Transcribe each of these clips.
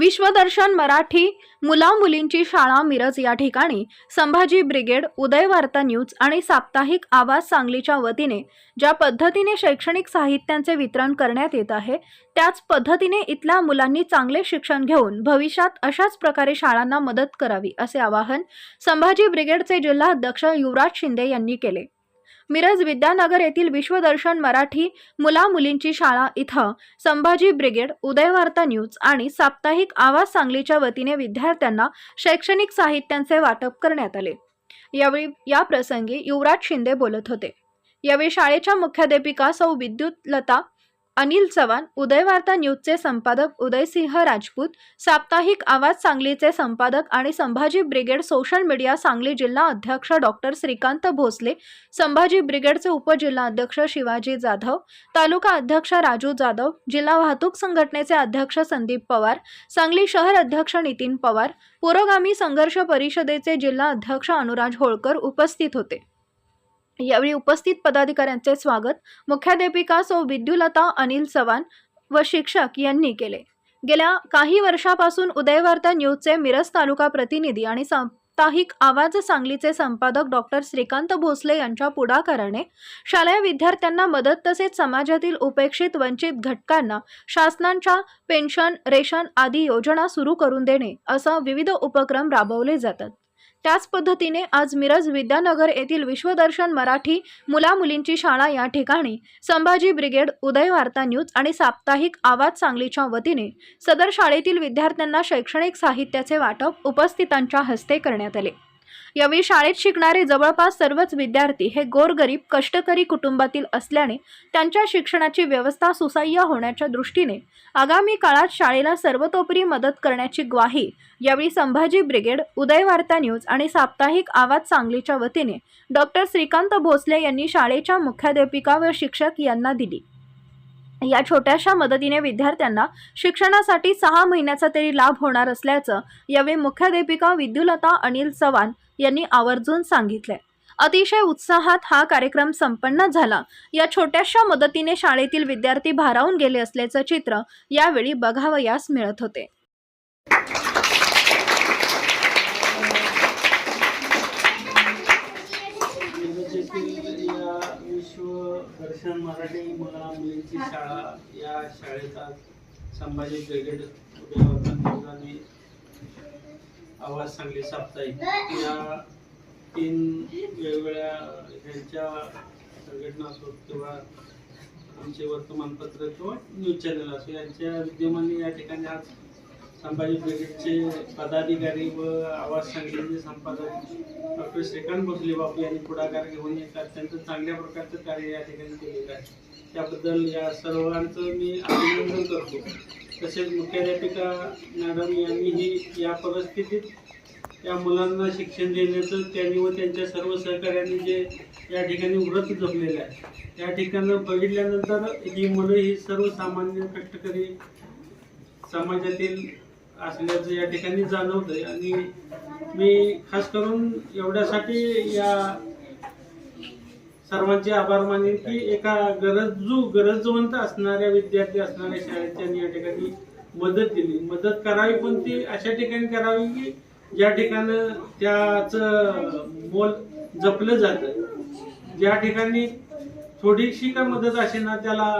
विश्वदर्शन मराठी मुला मुलींची शाळा मिरज या ठिकाणी. संभाजी ब्रिगेड उदय वार्ता न्यूज आणि साप्ताहिक आवाज सांगलीच्या वतीने ज्या पद्धतीने शैक्षणिक साहित्यांचे वितरण करण्यात येत आहे त्याच पद्धतीने इथल्या मुलांनी चांगले शिक्षण घेऊन भविष्यात अशाच प्रकारे शाळांना मदत करावी असे आवाहन संभाजी ब्रिगेडचे जिल्हा अध्यक्ष युवराज शिंदे यांनी केले. मिरज विद्यानगर येथील विश्वदर्शन मराठी मुला मुलींची शाळा इथं. संभाजी ब्रिगेड उदयवार्ता न्यूज आणि साप्ताहिक आवाज सांगलीच्या वतीने विद्यार्थ्यांना शैक्षणिक साहित्यांचे वाटप करण्यात आले. यावेळी या प्रसंगी युवराज शिंदे बोलत होते. यावेळी शाळेच्या मुख्याध्यापिका सौ विद्युत लता अनिल चव्हाण उदयवार्ता न्यूजचे संपादक उदयसिंह राजपूत साप्ताहिक आवाज सांगलीचे संपादक आणि Sambhaji brigade social media Sangli जिल्हा अध्यक्ष डॉक्टर श्रीकांत भोसले संभाजी ब्रिगेडचे उपजिल्हा अध्यक्ष शिवाजी जाधव तालुका अध्यक्ष राजू जाधव जिल्हा वाहतूक संघटनेचे अध्यक्ष संदीप पवार सांगली शहर अध्यक्ष नितीन पवार पुरोगामी संघर्ष परिषदेचे जिल्हा अध्यक्ष अनुराज होळकर उपस्थित होते. यावेळी उपस्थित पदाधिकाऱ्यांचे स्वागत. मुख्याध्यापिका सौ विद्युलता अनिल चव्हाण व शिक्षक यांनी केले. गेल्या काही वर्षापासून उदयवार्ता न्यूजचे मिरज तालुका प्रतिनिधी आणि साप्ताहिक आवाज सांगलीचे संपादक डॉक्टर श्रीकांत भोसले यांच्या पुढाकाराने शालेय विद्यार्थ्यांना मदत तसेच समाजातील उपेक्षित वंचित घटकांना शासनांच्या पेन्शन रेशन आदी योजना सुरू करून देणे असं विविध उपक्रम राबवले जातात. त्याच पद्धतीने आज मिरज विद्यानगर येथील विश्वदर्शन मराठी मुला मुलींची शाळा या ठिकाणी संभाजी ब्रिगेड उदय वार्ता न्यूज आणि साप्ताहिक आवाज सांगलीच्या वतीने सदर शाळेतील विद्यार्थ्यांना शैक्षणिक साहित्याचे वाटप उपस्थितांच्या हस्ते करण्यात आले. यावेळी शाळेत शिकणारे जवळपास सर्वच विद्यार्थी हे गोरगरीब कष्टकरी कुटुंबातील असल्याने त्यांच्या शिक्षणाची व्यवस्था सुसह्य होण्याच्या दृष्टीने आगामी काळात शाळेला सर्वतोपरी मदत करण्याची ग्वाही यावेळी संभाजी ब्रिगेड उदय वार्ता न्यूज आणि साप्ताहिक आवाज सांगलीच्या वतीने डॉक्टर श्रीकांत भोसले यांनी शाळेच्या मुख्याध्यापिका व शिक्षक यांना दिली. या छोट्याशा मदतीने विद्यार्थ्यांना शिक्षणासाठी सहा महिन्याचा तरी लाभ होणार असल्याचं यावेळी मुख्याध्यापिका विद्युलता अनिल चव्हाण यांनी आवर्जून सांगितले अतिशय उत्साहात हा कार्यक्रम संपन्न झाला या छोट्याशा मदतीने शाळेतील विद्यार्थी भारावून गेले असल्याचं चित्र यावेळी बघावयास मिळत होते Thank you. दर्शन मराठी मुला मुलींची शाळा या शाळेचा संभाजी ब्रिगेड उदयवर्धन आणि आवाज सांगली साप्ताहिक. या तीन वेगवेगळ्या ह्यांच्या संघटना असो किंवा आमचे वर्तमानपत्र किंवा न्यूज चॅनल असो यांच्या विद्यमाने या ठिकाणी आज संभाजी ब्रिगेडचे पदाधिकारी व आवाज सांगलीचे संपादक डॉक्टर श्रीकांत भोसले बाबू यांनी पुढाकार घेऊन एक अत्यंत चांगल्या प्रकारचं कार्य या ठिकाणी केलेलं आहे. त्याबद्दल या सर्वांचं मी अभिनंदन करतो. तसेच मुख्याध्यापिका मॅडम यांनीही या परिस्थितीत या मुलांना शिक्षण देण्याचं त्यांनी व त्यांच्या सर्व सहकार्यांनी जे या ठिकाणी व्रत जपलेलं आहे त्या ठिकाणं बघितल्यानंतर ही मुलं ही सर्वसामान्य कष्टकरी समाजातील असल्याचं या ठिकाणी जाणवतंय. आणि मी खास करून एवढ्यासाठी या सर्वांचे आभार मानेन की एका गरजू गरजवंत असणाऱ्या विद्यार्थी असणाऱ्या शाळेत त्यांनी या ठिकाणी मदत दिली. मदत करावी पण ती अशा ठिकाणी करावी की ज्या ठिकाणी त्याचं मोल जपलं जातं. ज्या ठिकाणी थोडीशी का मदत असे ना त्याला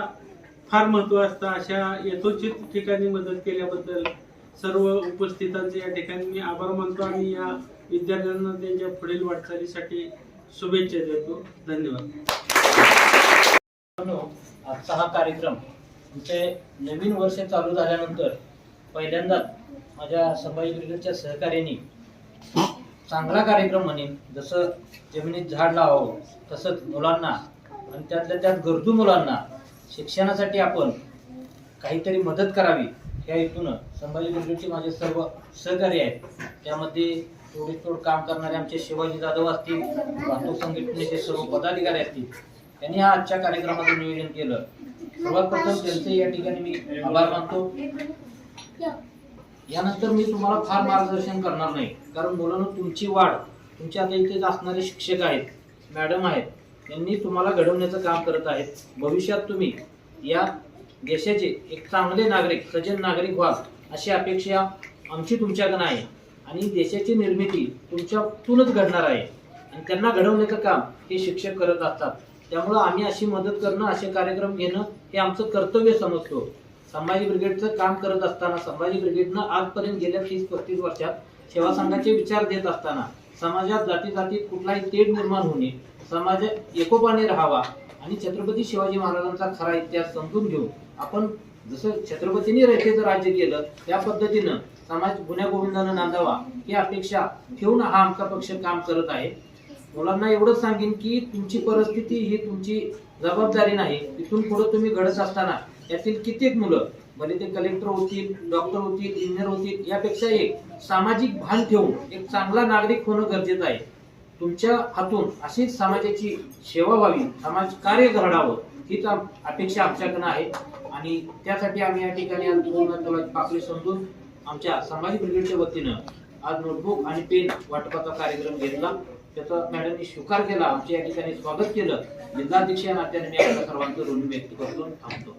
फार महत्त्व असतं अशा यथोचित ठिकाणी मदत केल्याबद्दल सर्व उपस्थितांचे या ठिकाणी मी आभार मानतो आणि या विद्यार्थ्यांना त्यांच्या पुढील वाटचालीसाठी शुभेच्छा देतो. धन्यवाद. आजचा हा कार्यक्रम आमचे नवीन वर्ष चालू झाल्यानंतर पहिल्यांदाच माझ्या संभाजी ब्रिगेडच्या सहकार्याने चांगला कार्यक्रम म्हणेन जसं जमिनीत झाड लावावं तसंच मुलांना आणि त्यातल्या त्यात गरजू मुलांना शिक्षणासाठी आपण काहीतरी मदत करावी या हेतून संभाजी ब्रिगेडचे माझे सर्व सहकारी आहेत. त्यामध्ये तोडीतोड काम करणारे आमचे शिवाजी जाधव असतील वाहतूक संघटनेचे सर्व पदाधिकारी असतील त्यांनी हा आजच्या कार्यक्रमाचं नियोजन केलं. सर्वात प्रथम त्यांचे या ठिकाणी मी आभार मानतो. यानंतर मी तुम्हाला फार मार्गदर्शन करणार नाही कारण मुलांना तुमची वाढ तुमच्या आता इथे असणारे शिक्षक आहेत मॅडम आहेत यांनी तुम्हाला घडवण्याचं काम करत आहेत. भविष्यात तुम्ही या देशाचे एक चांगले नागरिक सज्जन नागरिक व्हाल अशी अपेक्षा आमची तुमच्याकडनं आहे आणि देशाची निर्मिती तुमच्यातूनच घडणार आहे. आणि त्यांना घडवण्याचं काम हे शिक्षक करत असतात. त्यामुळं आम्ही अशी मदत करणं असे कार्यक्रम घेणं हे आमचं कर्तव्य समजतो. संभाजी ब्रिगेडचं काम करत असताना संभाजी ब्रिगेडनं आजपर्यंत गेल्या तीस पस्तीस वर्षात सेवा संघाचे विचार देत असताना समाजात जाती जातीत कुठलाही तेढ निर्माण होणे समाज एकोपाने राहावा आणि छत्रपती शिवाजी महाराजांचा खरा इतिहास समजून घेऊन आपण जसं छत्रपतींनी रयतेचं राज्य केलं त्या पद्धतीनं समाज गुन्ह्या गोविंदानं नांदावा ही अपेक्षा ठेवून हा आमचा पक्ष काम करत आहे. मुलांना एवढंच सांगेन की तुमची परिस्थिती ही तुमची जबाबदारी नाही. तिथून पुढे तुम्ही घडत असताना यातील कित्येक मुलं भले ते कलेक्टर होतील डॉक्टर होतील इंजिनियर होतील यापेक्षा एक सामाजिक भान ठेवून एक चांगला नागरिक होणं गरजेचं आहे. तुमच्या हातून अशीच समाजाची सेवा व्हावी समाज कार्य घडावं हीच अपेक्षा आमच्याकडनं आहे. आणि त्यासाठी आम्ही या ठिकाणी आज दोन पाकळी समजून आमच्या सामाजिक ब्रिगेडच्या वतीनं आज नोटबुक आणि पेन वाटपाचा कार्यक्रम घेतला. त्याचा मॅडमनी स्वीकार केला. आमच्या या ठिकाणी स्वागत केलं. जिल्हाध्यक्ष नात्याने मी आपल्या सर्वांचं ऋण व्यक्त करतो थांबतो.